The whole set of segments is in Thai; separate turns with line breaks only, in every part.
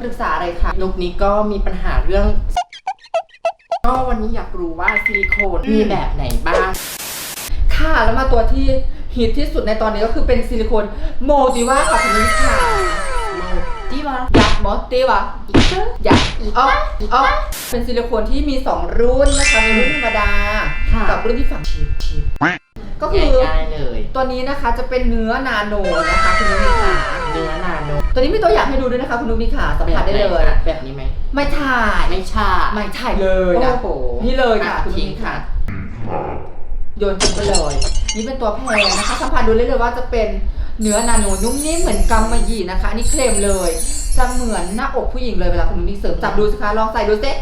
ปรึกษาอะไรคะ
นุกนี้ก็มีปัญหาเรื่อง ก็วันนี้อยากรู้ว่าซิลิโคนมีแบบไหนบ้าง
ค่ะแล้วมาตัวที่ฮิตที่สุดในตอนนี้ก็คือเป็นซิลิโคนโมจิว่าค่ะคุณนิชค่ะ
จีวะ
อยากบอสตีวะ
อีกเตอร์
อยากอ๋ออ๋อเป็นซิลิโคนที่มี 2 รุ่นนะคะมีรุ่นธรรมดา
ค่ะ
กับรุ่นที่ฝังชิปชิป ก็คือ
ง่ายๆเลย
ตัวนี้นะคะจะเป็นเนื้อนาโนนะคะคุณนุ้ยขา
เนื้อนาโน
ตัวนี้มีตัวอย่างให้ดูด้วยนะคะคุณนุ้ยขาสัมผัสได้เลย
แบบหนคะแบบนี้ไหม
ไม่ถ่าย
ไม่ใช่
ไม่ถ่ายเลยนะ
โอ้โห
นี่เลยค่ะ
อะ
คุณ
ทิ้
นุ้
ง
ย
ค่ะ
ค่ะโยนทิ้งไปเลย นี่เป็นตัวแพงนะคะสัมผัสดูได้เลยว่าจะเป็นเนื้อนาโนนุ่มนิ่มเหมือนกำมะหยี่นะคะอันนี้เคลมเลยจะเหมือนหน้าอกผู้หญิงเลยเวลาคุณนุ้ยเสริมจับดูสิคะลองใส่ดูสิ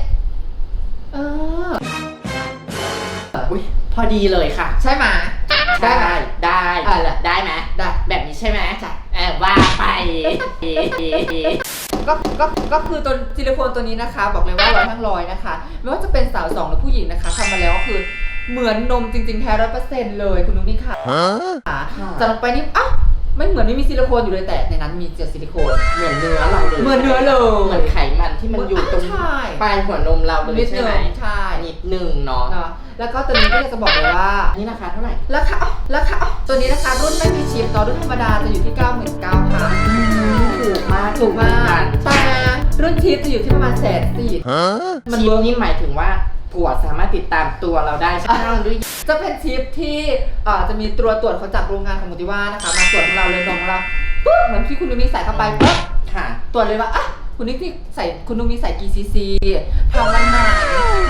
เออ
อุ้ยพอดีเลยค่ะ
ใช่ไหม ได้ไหม
ได้
อะแหละ
ได้ไหม
ได้
แบบนี้ใช่ไหม
ใช่
เออว่าไป
ก็ก็ก็คือตัวซิลิโคนตัวนี้นะคะ บอกเลยว่าร้อยทั้งร้อยนะคะ ไม่ว่าจะเป็นสาวสองหรือผู้หญิงนะคะทำมาแล้วก็คือเหมือนนมจริงๆแท้ร้อยเปอร์เซ็นต์เลยคุณนุ้ยค่ะ
ค่ะ
จะลงไปนี่อ้าวไม่เหมือนไม่มีซิลิโคนอยู่เลยแต่ในนั้นมีเจอซิลิโคน
เหมือนเนื้อเราเลย
เหมือนเนื้อเลย
เหมือนไขมันที่มันอยู่ตรง
ใช่
ปลายหัวนมเราเลย
นิด
ใช่
นึ
ไหม
งใช่
นิดหนึ่งเนาะ
เนาะ แล้วก็ตัวนี้ก็อยากจะบอกเลยว่า
อันนี้ราคาเท่าไหร่
ราคาอ้าวราคาอ้าวตัวนี้นะคะรุ่นไม่มีชิปเนาะรุ่นธรรมดาจะอยู่ที่ 99,000
ถูกมาก
ถูกมากแต่รุ่นชิปจะอยู่ที่ประมาณแสนสี่
มันชิปนี่หมายถึงว่าผัวสามารถติดตามตัวเราได้ใช่ไหมด้วย
จะเป็นชิปที่เอ่อจะมีตัวตรวจเขาจากโรงงานของมูติว่านะคะมาตรวจของเราเลยนมของเราปุ๊บเหมือนที่คุณนุ้ยใส่เข้าไปปุ๊บ
ค่ะ
ตรวจเลยว่าอะ คุณนุ้ยที่ใส่คุณนุ้ยใส่กี่ซีซีทำวันไหน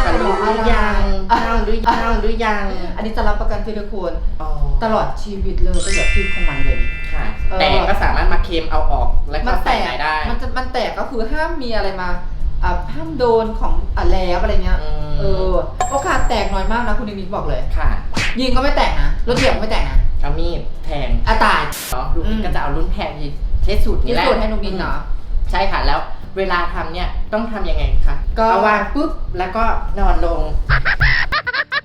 กันรู้หรือยัง
อะ
ข้าวหรือยังหรือยัง
อันนี้จะรับประกันซิลิโคน
อ๋อ
ตลอดชีวิตเลยตลอดชีวิตของมันเลย
ค่ะ
เออ
แต่ก็สามารถมาเค็มเอาออกแล้วก็
มันแต
ใส่
ก
ไหนได้
มันจะมันแตกก็คือห้ามมีอะไรมาอ่าห้ามโดนของอะแล้วอะไรเงี้ย
อืม
เออโอกาสแตกน้อยมากนะคุณนิกบอกเลย
ค่ะ
ยิงก็ไม่แตกนะรถเหยียบก็ไม่แตกนะ
เอามีดแทง
อาตาย
เนาะลูก
อืม
ก็จะเอารุ่นแพงที่เทสสูตร
ที่
นี่แหละ
สุดให้นุกมินเนาะ
ใช่ค่ะแล้วเวลาทำเนี่ยต้องทำยังไงคะ
ก็
เอาวางปุ๊บแล้วก็นอนลง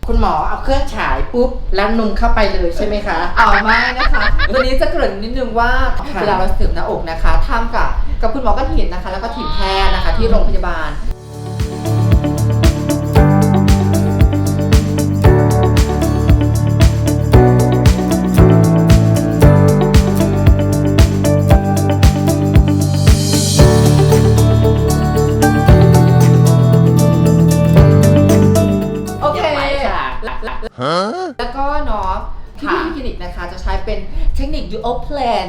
คุณหมอเอาเครื่องฉายปุ๊บแล้วนุ่มเข้าไปเลยใช่ไหมคะ
เอาไม่นะคะตัวนี้จะเกริ่นนิดนึงว่า
ค่ะ
เวลาเราเสริมหน้าอกนะคะทำกับกับคุณหมอกระถินนะคะ แล้วก็ทีมแพทย์นะคะที่โรงพยาบาล แล้วก็เนาะที่
ค่ะ
พี่คลินิกนะคะจะใช้เป็นเทคนิค dual plan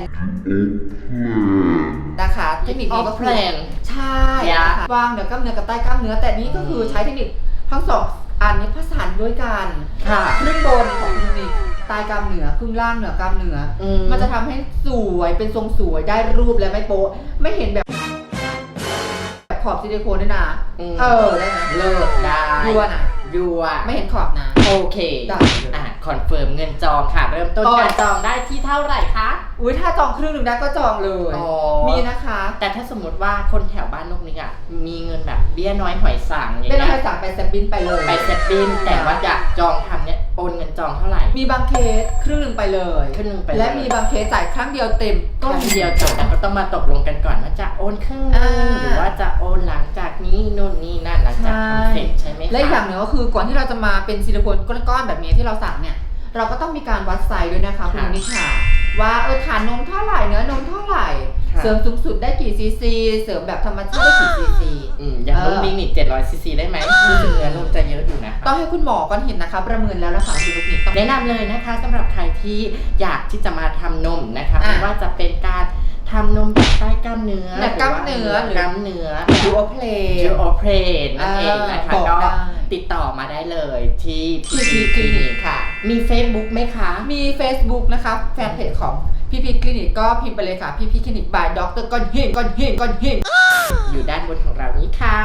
นะคะเทคนิค
ออ
นี้
ฟ
ก็
แพ
คือ
ลน
ใช่
ยะ
นะคะวางเหนือกล้ามเนื้อกับใต้กล้ามเนื้อแต่นี้ก็คือใช้เทคนิคทั้งสองอันนี้ผสานด้วยกัน
ค่ะ
ครึ่งบนของเทคนิคใต้กล้ามเนื้อครึ่งล่างเหนือกล้ามเนื้ออ
ม
มันจะทำให้สวยเป็นทรงสวยได้รูปและไม่โป๊ะไม่เห็นแบบแบบขอบซิลิโคนด้วยนะ
ม
เออได้ไหม
เลิศได้
ยัวนะ
ยัว
ไม่เห็นขอบนะ
โอเค
ได้
อะคอนเฟิร์มเงินจองค่ะ เริ่มต้น
อ๋อ
การจองได้ที่เท่าไหร่คะ
อุ้ยถ้าจองครึ่งหนึ่งได้ก็จองเลย
อ๋อ
มีนะคะ
แต่ถ้าสมมติว่าคนแถวบ้านนกนี่อะ มีเงินแบบเบี้ยน้อยหอยสังอย่าง
เป็นอะไร
เงี้ย
สั่งไปแซมบินไปเลย
ไปเซตบินแต่ว่าอยากจองทำเนี่ยโอนเงินจองเท่าไหร่
มีบางเคสครึ่งหนึ่งไปเลย
ครึ่งหนึ่งไปเลย
และมีบางเคสจ่ายครั้งเดียวเต็ม
ก็ทีเดียวจบแต่ก็ต้องมาตกลงกันก่อนว่าจะโอนครึ่งหนึง
อ่า
หรือว่าจะโอนหลังจากนี้นู่นนี่นั่นหลังจากทำเสร็จใช่ ไหมคะ
และอีกอย่างหนึ่งก็คือก่อนที่เราจะมาเป็นซิลิโคนก้อนๆแบบนี้ที่เราสั่งเนี่ย เราก็ต้องมีการวัดไซส์ด้วยนะคะคุณนิค่ะว่าเออฐานนมเท่าไหร่เนื้อนมเท่าไหร่
ค่ะ
เสริมสูงสุดได้กี่ซีซีเสริมแบบธรรมชาติได้กี่ซีซี
อืมอย่าง
เออ
นุ่มนิ่งนี่700ซีซีได้ไหมรู้สึกเนื้อนุ่มจะเยอะอยู่นะ
ต้องให้คุณหมอก่อนเห็นนะคะ ประเมินแล้วนะคะคุณลูกนิกต้อง
แนะนำเลยนะคะสำหรับใครที่อยากที่จะมาทำนมนะคะ
อะ
ไม่ว่าจะเป็นการ ทำนมแบบใต้กล้ามเนื้อ
แบบกล้ามเนื้อหรื
กล้ามเนื้อ
ดูโอเพล
จิโอเพรนนั่นเองนะคะ
บอก
ก็
ได้
ติดต่อมาได้เลยที่
ที่ที่คลินิกค่ะ
มี Facebook ไหมคะ
มี Facebook นะคะแฟนเพจของพี่พีคลินิกก็พิมพ์ไปเลยค่ะ พี่พีคลินิกบายด็อกเตอร์ก้อนเฮงก้อนเฮงก้อนเฮง
อยู่ด้านบนของเรานี้ค่ะ